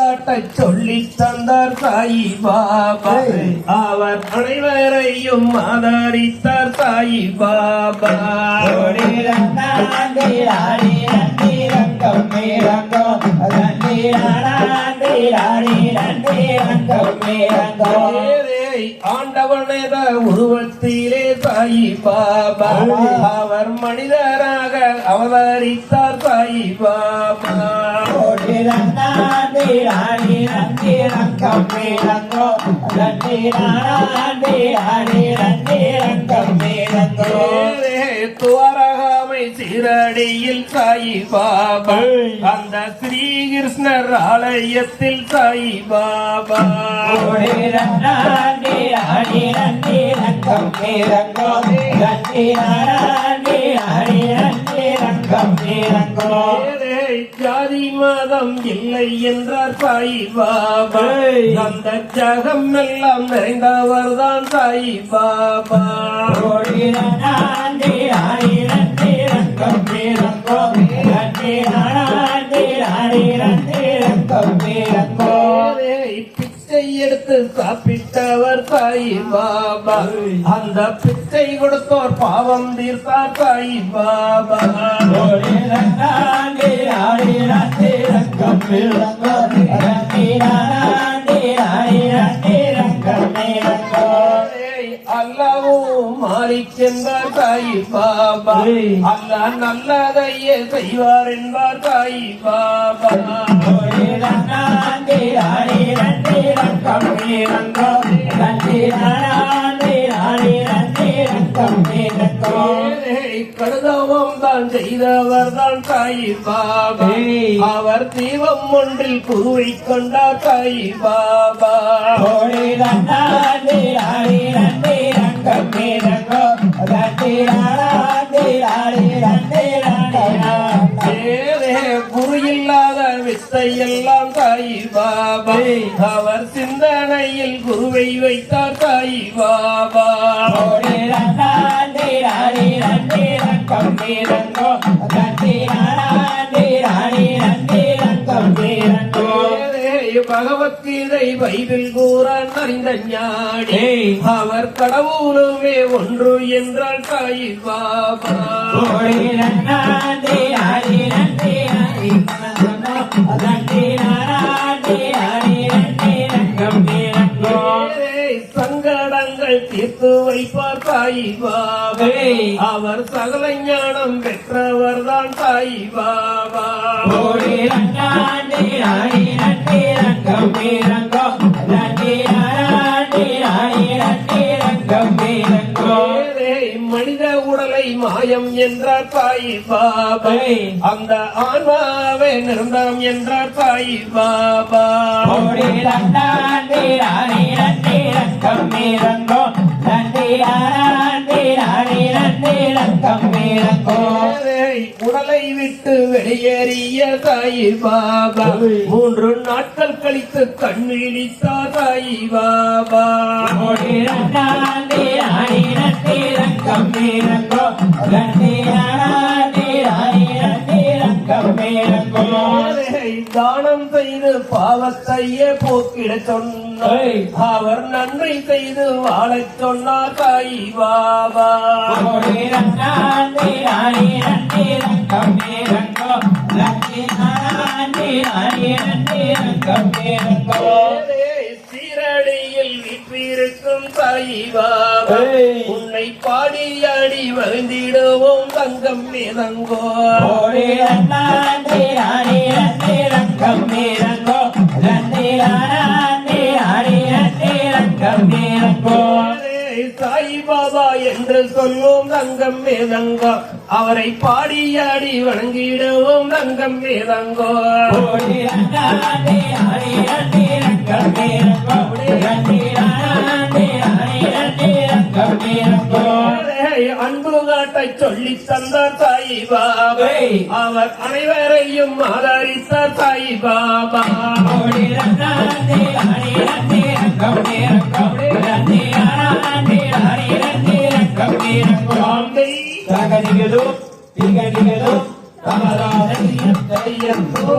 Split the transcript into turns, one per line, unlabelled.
சொல்லி தந்தார் சாயி பாபா. அவர் அனைவரையும் ஆதரித்தார் சாயி பாபா. ஆண்டவனத உருவத்திலே சாயி பாபா. அவர் மனிதராக அவதரித்தார் சாயி பாபா. ஏழை துவாரகாமை சீரடியில் சாயி பாபா அந்த ஸ்ரீகிருஷ்ணர் ஆலயத்தில் சாயி பாபா ஏழை ஜாதி மதம் இல்லை என்றார் சாயி பாபா. அந்த ஜகம் எல்லாம் நிறைந்தவர் தான் சாயி பாபா. எடுத்து சாப்பிட்டவர் சாயி பாபா. அந்த பிச்சை கொடுத்தோர் பாவம் தீர்த்தார் சாயி பாபா. அல்லாவும் மாறிச் சென்றார் சாயி பாபா. அல்லாஹ் நல்லதையே செய்வார் என்பார் சாயி பாபா. ஏழை கடுதவம் தான் செய்தவர் தான் சாயி பாபா அவர் தீபம் ஒன்றில் குருவை கொண்டார் சாயி பாபா. குரு இல்லாத வித்தை எல்லாம் சாயி பாபா. அவர் சிந்தனையில் குருவை வைத்தார் சாயி பாபா. பகவத்கீதை பைபிள் கூறான் அறிந்த ஞானி. அவர் கடவுளுமே ஒன்று என்றால் சாயி பாபா. ஏழை சங்கடங்கள் தீர்த்து வைப்பார் சாயி பாபா அவர் சகல ஞானம் பெற்றவர் தான் ஏழை மனித உடலை மாயம் என்றார் சாயி பாபா அந்த ஆன்மாவே நிரந்தரம் என்றார் சாயி பாபா ஏழை உடலை விட்டு வெளியேறிய சாயி பாபா. மூன்று நாட்கள் கழித்து கண்விழித்தார் சாயி பாபா. தானம் செய்து பாவத்தையே போக்கிட சொன்னார். அவர் நன்மை செய்து வாழச் சொன்னார் சாயி பாபா. சீரடியில் வீற்றிருக்கும் சாயி பாபா உன்னை பாடியாடி மகிழ்ந்திடுவோம் தங்கம் மேதங்கோ. சாய் என்று சொல்வோம் தங்கம் மேதங்கோ அவரை பாடியாடி வணங்கிடுவோம் தங்கம் மேதங்கோ அன்பு காட்டை சொல்லி தந்தார் சாய் பாபை. அவர் அனைவரையும் ஆதரித்தார் சாய் பாபா. காந்தை
Tiga-tiga-du, tiga-tiga-du,
தமராஜன் தையத்தோ